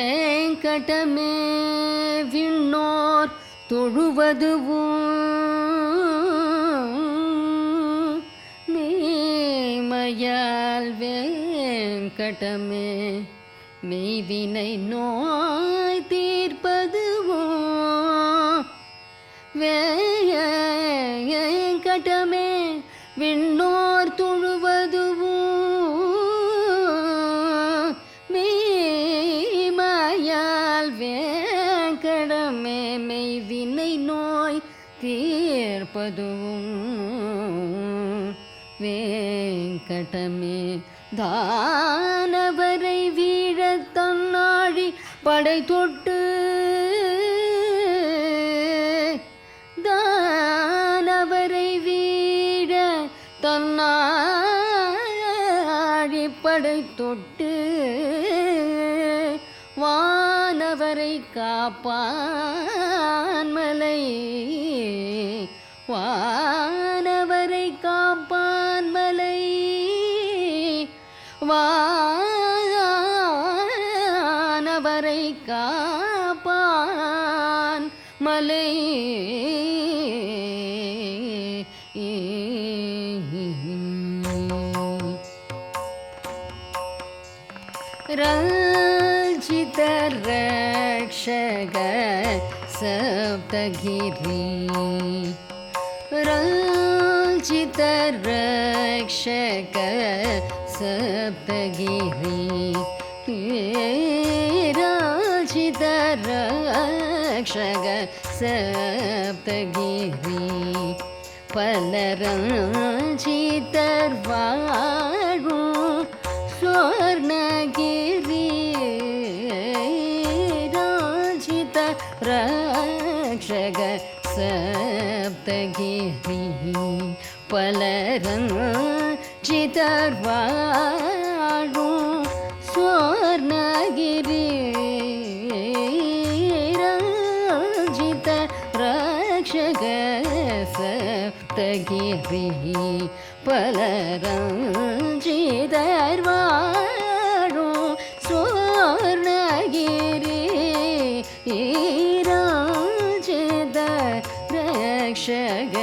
வேங்கடமே விண்ணோர் தொழுவதுவும் நீமையால் வேங்கடமே மெய்வினை நோய் தீர்ப்பதுவும் வேங்கடமே விண்ணோர் தொழுவதுவும் மெய்மாயால் வேங்கடமே மெய்வினை நோய் தீர்ப்பதுவும் வேங்கடமே தானவரை வீழ படை தொட்டு தானவரை வீட தன்னாழி படை தொட்டு வானவரை காப்பான் மலை வா வானவரை காப்பான் மலை ரஞ்சித ரக்ஷக சப்தகிரி ரஞ்சித ரக்ஷக சப்தகிரி रक्षग सप्तगिरि पलरञ्जितर्वाणु स्वर्णगिरि पलरङ्गीर रक्षग सप्तगिरि पलरङ्ग ரக்ஷக சப்தகிரி பலரஞ்சிதர் சுவர்ணகிரி ஈராஜித ரக்ஷக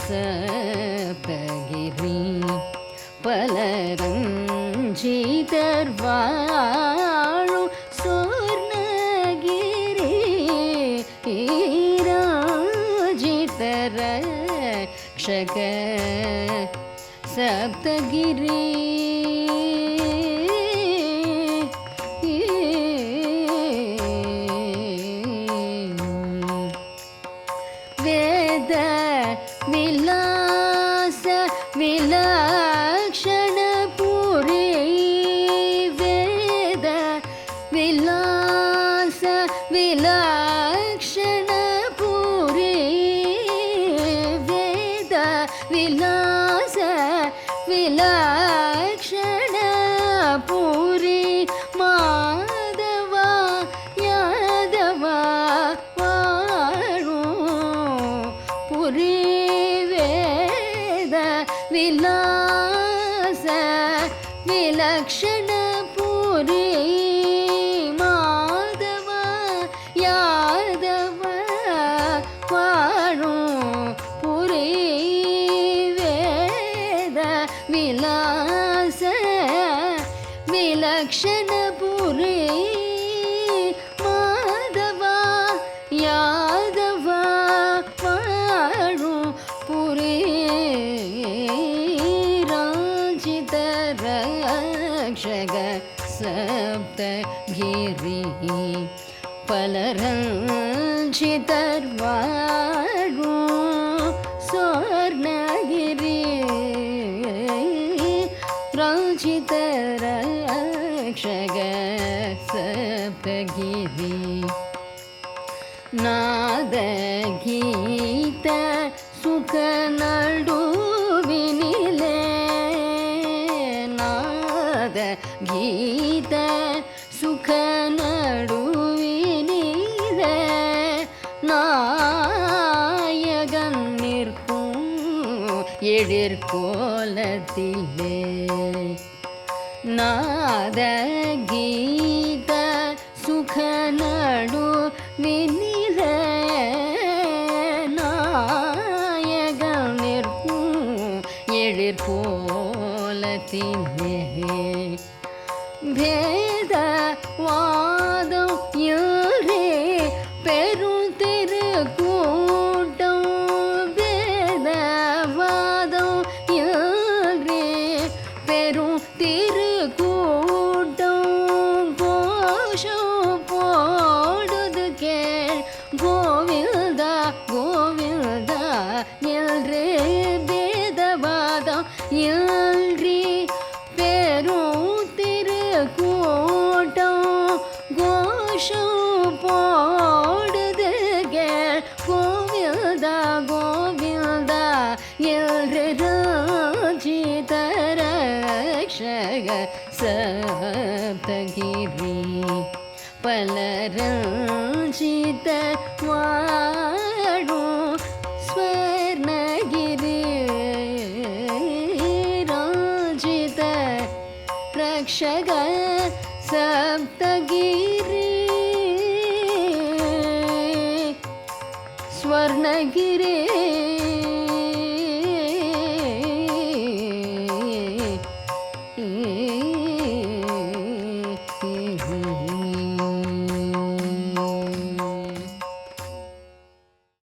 சப்தகிரி க்ஷக சப்தகிரி விலாச விலக்ஷண பூரி மாதவா யாதவா வாழும்? புரி வேத விலாச விலக்ஷண விலக்ஷண மாதவா யாதவா வாழும் புரே ராஜித ரக்ஷக சப்தகிரி பலரஞ்சிதர் வாழும் சொர்ணகிரி सप्तरक्षग सप्तगिरि नादगीत सुखनडुविनिले नाद गीत सुखनडुविनिले நாயகன் நிற்கும் எதிர்கோலத்திலே நடு எழிற்கோலத்திலே நாத கீத சுக நடு வினில நாயகம் நிற்கும் ஓடுது கேள். கோவில்தா கோவில்தா எல்ரே பேதவாதம் எல்ரி பெரும் திரு கூட்டம் கோஷம் போடுது கேள். கோவில்தா கோவில்தா எல்ரு ராஜித ரக்ஷக சப்தகிரி. பலரஞ்சித வாழும் ஸ்வர்ணகிரி ராஜித ரக்ஷக சப்தகிரி ஸ்வர்ணகிரி